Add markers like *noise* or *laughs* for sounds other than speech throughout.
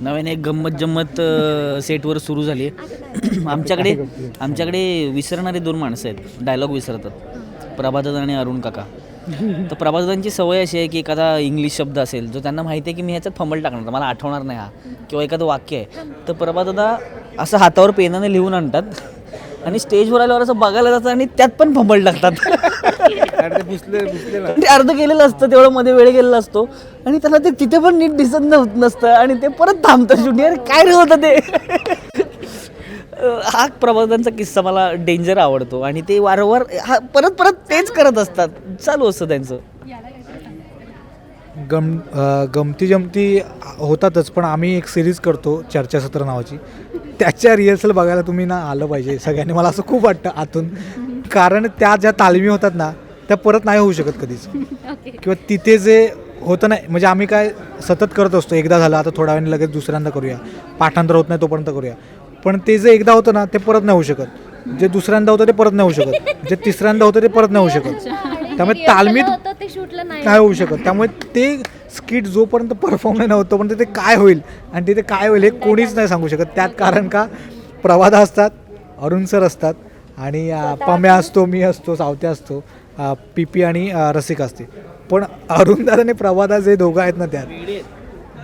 नव्याने एक गंमत जम्मत सेटवर सुरू झाली. आहे *clears throat* आमच्याकडे आमच्याकडे विसरणारे दोन माणसं आहेत. डायलॉग विसरतात. प्रभादादा आणि अरुण काका. तर प्रभादादांची सवय अशी आहे की एखादा इंग्लिश शब्द असेल जो त्यांना माहिती आहे की मी ह्याच्यात फंबल टाकणार मला आठवणार नाही हा किंवा एखादं वाक्य आहे. तर प्रभादादा असं हातावर पेनाने लिहून आणतात आणि स्टेजवर आल्यावर असं बघायला जातात आणि त्यात पण फंबल टाकतात. *laughs* ते अर्ध केलेलं असतं तेवढं मध्ये वेळ गेलेला असतो. आणि त्याला ते तिथे पण नीट दिसत नव्ह- नसतं. आणि ते परत थांबतं ज्युनियर काय रे होतं ते? हा प्रभातांचा किस्सा मला डेंजर आवडतो. आणि ते वारंवार हा परत परत तेच करत असतात. चालू असतं त्यांचं. गम अ, गमती जमती होतातच पण आम्ही एक सिरीज करतो चर्चासत्र नावाची. त्याच्या रिहर्सल बघायला तुम्ही ना आलं पाहिजे. सगळ्यांनी मला असं खूप वाटतं आतून. कारण त्या ज्या तालमी होतात ना त्या परत नाही होऊ शकत कधीच. *laughs* किंवा तिथे जे होतं नाही म्हणजे आम्ही काय सतत करत असतो एकदा झालं आता थोड्या वेळाने लगेच दुसऱ्यांदा करूया. पाठांतर होत नाही तोपर्यंत करूया. पण ते जे एकदा होतं ना ते परत नाही होऊ शकत. जे दुसऱ्यांदा होतं ते परत नाही होऊ शकत. जे तिसऱ्यांदा होतं ते परत नाही होऊ *laughs* शकत. त्यामुळे तालमीत होतं ते शूटला नाही काय होऊ शकत. त्यामुळे ते स्किट जोपर्यंत परफॉर्म नाही होत तोपर्यंत ते काय होईल? आणि तिथे काय होईल हे कोणीच नाही सांगू शकत. त्यात कारण का? प्रवादा असतात अरुण सर असतात आणि पम्या असतो मी असतो सावत्या असतो. पी पी आणि रसिक असते पण अरुणदार आणि प्रवादा जे दोघं आहेत ना त्यात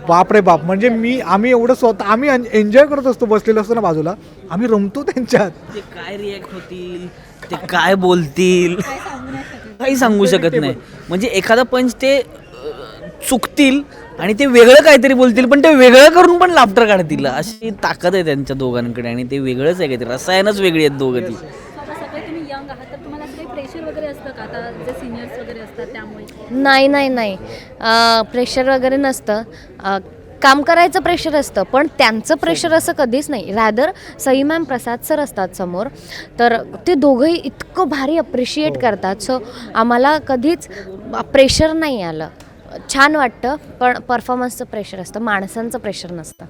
बाप रे बाप म्हणजे मी आम्ही एवढं स्वतः आम्ही एन्जॉय करत असतो बसलेलो असतो ना बाजूला आम्ही रमतो त्यांच्यात. ते काय रिॲक्ट होतील? ते काय बोलतील? काही सांगू शकत नाही. म्हणजे एखादा पंच ते चुकतील आणि ते वेगळं काहीतरी बोलतील पण ते वेगळं करून पण लाफ्टर काढतील. अशी ताकद आहे त्यांच्या दोघांकडे आणि ते वेगळंच आहे काहीतरी. रसायनच वेगळी आहेत दोघं ती. यंग आहात तर तुम्हाला असं काही प्रेशर वगैरे असतं का? आता जे सिनियर्स वगैरे असतात त्यामुळे. नाही नाही नाही. प्रेशर वगैरे नसतं. अ, काम करायचं प्रेशर असतं पण त्यांचं प्रेशर असं कधीच नाही. Rather Sai ma'am Prasad sir असतात समोर. तर ते दोघंही इतकं भारी अप्रिशिएट करतात. सो आम्हाला कधीच प्रेशर नाही आलं. छान वाटतं पण परफॉर्मन्सचं प्रेशर असतं. माणसांचं प्रेशर नसतं.